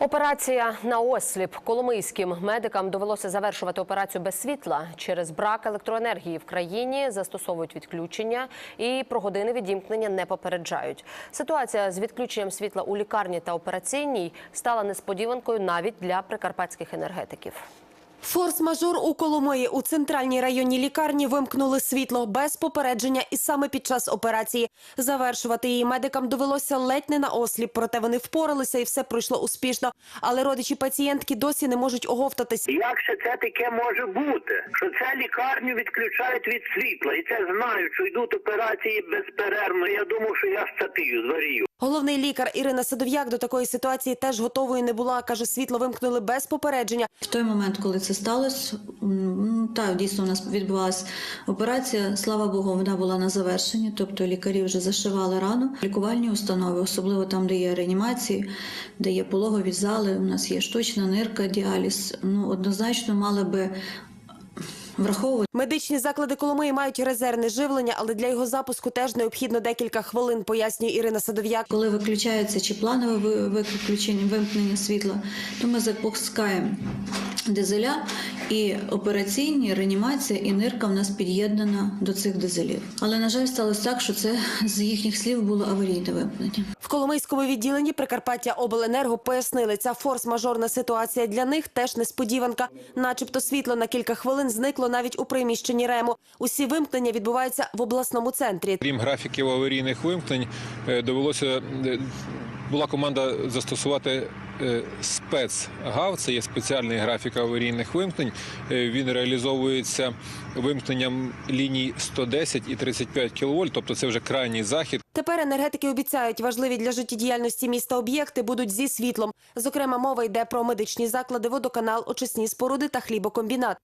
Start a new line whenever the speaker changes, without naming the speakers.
Операція на осліп коломийським медикам довелося завершувати операцію без світла через брак електроенергії в країні. Застосовують відключення і про години відімкнення не попереджають. Ситуація з відключенням світла у лікарні та операційній стала несподіванкою навіть для прикарпатських енергетиків.
Форс-мажор у Коломиї у центральній районній лікарні вимкнули світло без попередження і саме під час операції. Завершувати її медикам довелося ледь не на осліп, проте вони впоралися і все пройшло успішно. Але родичі пацієнтки досі не можуть оговтатись.
Як ще це таке може бути? Що це лікарню відключають від світла, і це знають, що йдуть операції безперервно. Я думав, що я статию зварію.
Головний лікар Ірина Садов'як до такої ситуації теж готовою не була. каже, світло вимкнули без попередження.
В той момент, коли це сталося, м, так, дійсно у нас відбулася операція. Слава Богу, вона була на завершенні, тобто лікарі вже зашивали рану. Лікувальні установи, особливо там, де є реанімації, де є пологові зали, у нас є штучна нирка, діаліз. Ну, однозначно мали би враховувати.
Медичні заклади Коломиї мають резервне живлення, але для його запуску теж необхідно декілька хвилин, пояснює Ірина Садов'як.
Коли виключається чи планове виключення, вимкнення світла, то ми запускаємо дизеля, і операційні, реанімація і нирка в нас під'єднана до цих дизелів. Але на жаль, сталося так, що це з їхніх слів було аварійне вимкнення.
В Коломийському відділенні Прикарпаття Обленерго пояснили, ця форс-мажорна ситуація для них теж несподіванка. Начебто світло на кілька хвилин зникло навіть у приміщенні РЕМу. Усі вимкнення відбуваються в обласному центрі.
Крім графіків аварійних вимкнень, е, довелося е, була команда застосувати е, спецгав. Це є спеціальний графік аварійних вимкнень. Е, Він реалізовується вимкненням ліній 110 і 35 кВт, тобто це вже крайній захід.
Тепер енергетики обіцяють, важливі для життєдіяльності міста об'єкти будуть зі світлом. Зокрема, мова йде про медичні заклади, водоканал, очисні споруди та хлібокомбінат.